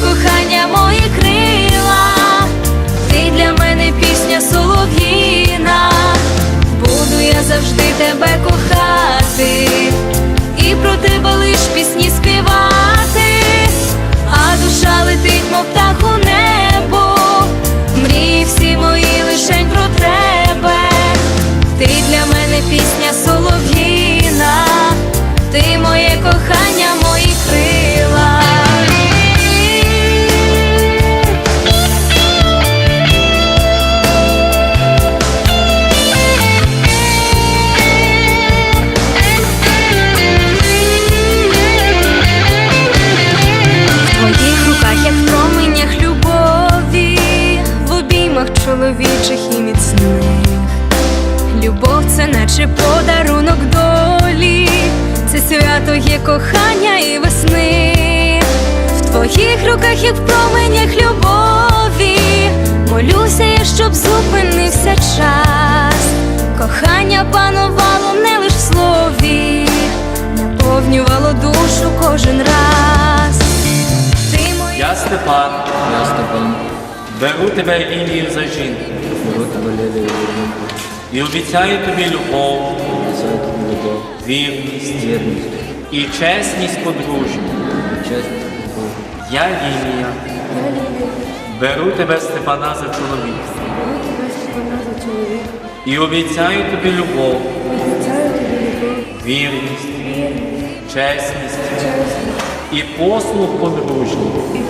кохання, мої крила, ти для мене пісня солов'їна. Буду я завжди тебе кохати, і про тебе лиш пісні співати, а душа летить, мов птах у небо. Мрії всі мої лишень про тебе. Ти для мене пісня солов'їна, ти моє кохання, мої наче подарунок долі, це свято є кохання і весни. В твоїх руках, як в променях любові, молюся я, щоб зупинився час. Кохання панувало не лиш в слові, наповнювало душу кожен раз. Ти моя Я Степан, Я Степан, беру тебе лілію за жінку беру тебе Лілію Вірненко, і обіцяю тобі любов, вірність і чесність Богу. Я Лілія, беру тебе Степана за чоловіка і обіцяю тобі любов, вірність, чесність і послуг подружній.